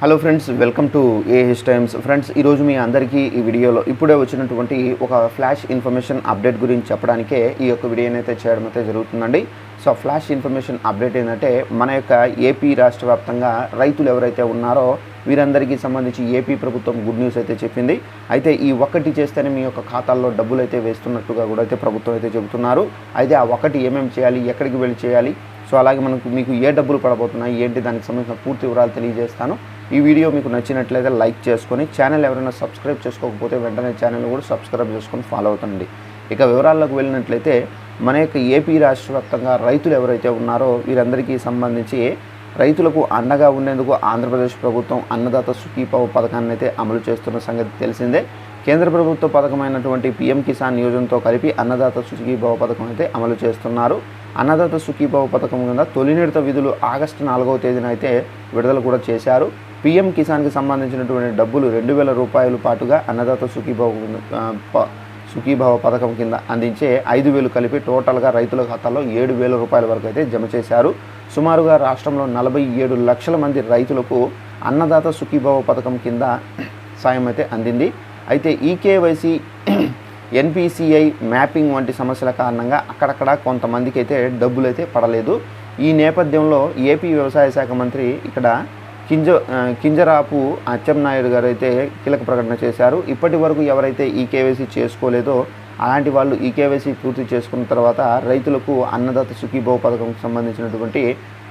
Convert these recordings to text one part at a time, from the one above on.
Hello friends welcome to A H Times friends ఈరోజు మీ అందరికీ ఈ వీడియోలో ఇప్పుడే వచ్చినటువంటి ఒక ఫ్లాష్ ఇన్ఫర్మేషన్ అప్డేట్ గురించి చెప్పడానికే ఈ యొక్క వీడియోని అయితే చేయడం అయితే జరుగుతుందండి. సో ఫ్లాష్ ఇన్ఫర్మేషన్ అప్డేట్ ఏంటంటే మన యొక్క ఏపీ రాష్ట్ర వ్యాప్తంగా రైతులు ఎవరైతే ఉన్నారో వీరందరికీ సంబంధించి ఏపీ ప్రభుత్వం గుడ్ న్యూస్ అయితే చెప్పింది. అయితే ఈ ఒక్కటి చేస్తేనే మీ యొక్క ఖాతాల్లో డబ్బులు అయితే వేస్తున్నట్టుగా కూడా అయితే ప్రభుత్వం అయితే చెబుతున్నారు. అయితే ఆ ఒకటి ఏమేమి చేయాలి ఎక్కడికి వెళ్ళి చేయాలి? సో అలాగే మనకు మీకు ఏ డబ్బులు పడబోతున్నాయి ఏంటి దానికి సంబంధించిన పూర్తి వివరాలు తెలియజేస్తాను. ఈ వీడియో మీకు నచ్చినట్లయితే లైక్ చేసుకొని ఛానల్ ఎవరైనా సబ్స్క్రైబ్ చేసుకోకపోతే వెంటనే ఛానల్ కూడా సబ్స్క్రైబ్ చేసుకొని ఫాలో అవుతండి. ఇక వివరాల్లోకి వెళ్ళినట్లయితే మన యొక్క ఏపీ రాష్ట్ర వ్యాప్తంగా రైతులు ఎవరైతే ఉన్నారో వీరందరికీ సంబంధించి రైతులకు అండగా ఉండేందుకు ఆంధ్రప్రదేశ్ ప్రభుత్వం అన్నదాత సుఖీపావు పథకాన్ని అయితే అమలు చేస్తున్న సంగతి తెలిసిందే. కేంద్ర ప్రభుత్వ పథకమైనటువంటి పీఎం కిసాన్ యోజనతో కలిపి అన్నదాత సుఖీభావ పథకం అయితే అమలు చేస్తున్నారు. అన్నదాత సుఖీభావ పథకం కింద తొలినిడత విధులు ఆగస్టు నాలుగవ తేదీన అయితే విడుదల కూడా చేశారు. పీఎం కిసాన్కి సంబంధించినటువంటి డబ్బులు రెండు వేల రూపాయలు పాటుగా అన్నదాత సుఖీభావ సుఖీభావ ప- పథకం కింద అందించే ఐదు వేలు కలిపి టోటల్గా రైతుల ఖాతాలో ఏడు వేల రూపాయల వరకు అయితే జమ చేశారు. సుమారుగా రాష్ట్రంలో నలభై ఏడు లక్షల మంది రైతులకు అన్నదాత సుఖీభావ పథకం కింద సాయం అయితే అందింది. అయితే ఈకేవైసీ ఎన్పిసిఐ మ్యాపింగ్ వంటి సమస్యల కారణంగా అక్కడక్కడ కొంతమందికి అయితే డబ్బులు అయితే పడలేదు. ఈ నేపథ్యంలో ఏపీ వ్యవసాయ శాఖ మంత్రి ఇక్కడ కింజ కింజరాపు అచ్చెన్నాయుడు గారు అయితే కీలక ప్రకటన చేశారు. ఇప్పటి వరకు ఎవరైతే ఈ కేవైసీ చేసుకోలేదో అలాంటి వాళ్ళు ఈ కేవైసీ పూర్తి చేసుకున్న తర్వాత రైతులకు అన్నదాత సుఖీభవ పథకంకు సంబంధించినటువంటి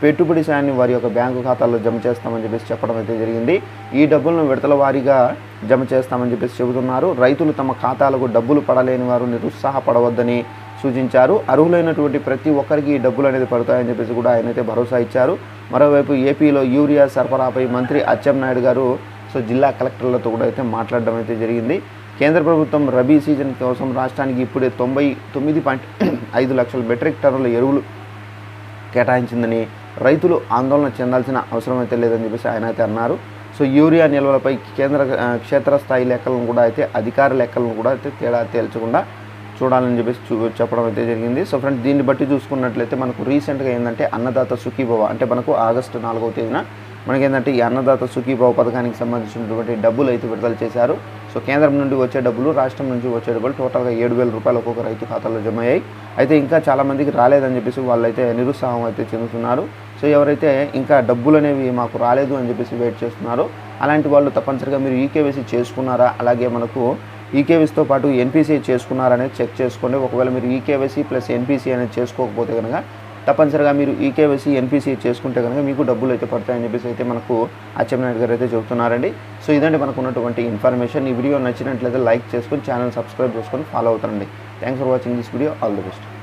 పెట్టుబడి సాయాన్ని వారి యొక్క బ్యాంకు ఖాతాల్లో జమ చేస్తామని చెప్పేసి చెప్పడం అయితే జరిగింది. ఈ డబ్బులను విడతల వారీగా జమ చేస్తామని చెప్పేసి చెబుతున్నారు. రైతులు తమ ఖాతాలకు డబ్బులు పడలేని వారు నిరుత్సాహపడవద్దని సూచించారు. అర్హులైనటువంటి ప్రతి ఒక్కరికి ఈ డబ్బులు అనేది పడతాయని చెప్పేసి కూడా ఆయన అయితే భరోసా ఇచ్చారు. మరోవైపు ఏపీలో యూరియా సరఫరాపై మంత్రి అచ్చెన్నాయుడు గారు సో జిల్లా కలెక్టర్లతో కూడా అయితే మాట్లాడడం అయితే జరిగింది. కేంద్ర ప్రభుత్వం రబీ సీజన్ కోసం రాష్ట్రానికి ఇప్పుడే తొంభై తొమ్మిది పాయింట్ ఐదు లక్షల మెట్రిక్ టన్నుల ఎరువులు కేటాయించిందని రైతులు ఆందోళన చెందాల్సిన అవసరం అయితే లేదని చెప్పేసి ఆయన అయితే అన్నారు. సో యూరియా నిల్వలపై కేంద్ర క్షేత్రస్థాయి లెక్కలను కూడా అయితే అధికార లెక్కలను కూడా అయితే తేడా తేల్చకుండా చూడాలని చెప్పేసి చూ చెప్పడం అయితే జరిగింది. సో ఫ్రెండ్స్ దీన్ని బట్టి చూసుకున్నట్లయితే మనకు రీసెంట్గా ఏంటంటే అన్నదాత సుఖీభవ అంటే మనకు ఆగస్టు నాలుగవ తేదీన మనకి ఏంటంటే ఈ అన్నదాత సుఖీభవ పథకానికి సంబంధించినటువంటి డబ్బులు అయితే విడుదల చేశారు. సో కేంద్రం నుండి వచ్చే డబ్బులు రాష్ట్రం నుంచి వచ్చే డబ్బులు టోటల్గా ఏడు వేల రూపాయలు ఒక్కొక్క రైతు ఖాతాలో జమ అయ్యాయి. అయితే ఇంకా చాలామందికి రాలేదని చెప్పేసి వాళ్ళైతే నిరుత్సాహం అయితే చెందుతున్నారు. సో ఎవరైతే ఇంకా డబ్బులు అనేవి మాకు రాలేదు అని చెప్పేసి వెయిట్ చేస్తున్నారో అలాంటి వాళ్ళు తప్పనిసరిగా మీరు ఈకేవైసీ చేసుకున్నారా? అలాగే మనకు ఈకేవీసీతో పాటు ఎన్పీసీ చేసుకున్నారనేది చెక్ చేసుకోండి. ఒకవేళ మీరు ఈకేవైసీ ప్లస్ ఎన్పీసీ అనేది చేసుకోకపోతే కనుక తప్పనిసరిగా మీరు ఈకేవైసీ ఎన్పీసీ చేసుకుంటే కనుక మీకు డబ్బులు అయితే పడతాయని చెప్పేసి అయితే మనకు అచ్చెన్నాయుడు గారు అయితే చెబుతున్నారండి. సో ఇదండి మనకు ఉన్నటువంటి ఇన్ఫర్మేషన్. ఈ వీడియో నచ్చినట్లయితే లైక్ చేసుకొని ఛానల్ సబ్స్క్రైబ్ చేసుకొని ఫాలో అవుతారండి. Thanks for watching this video all the best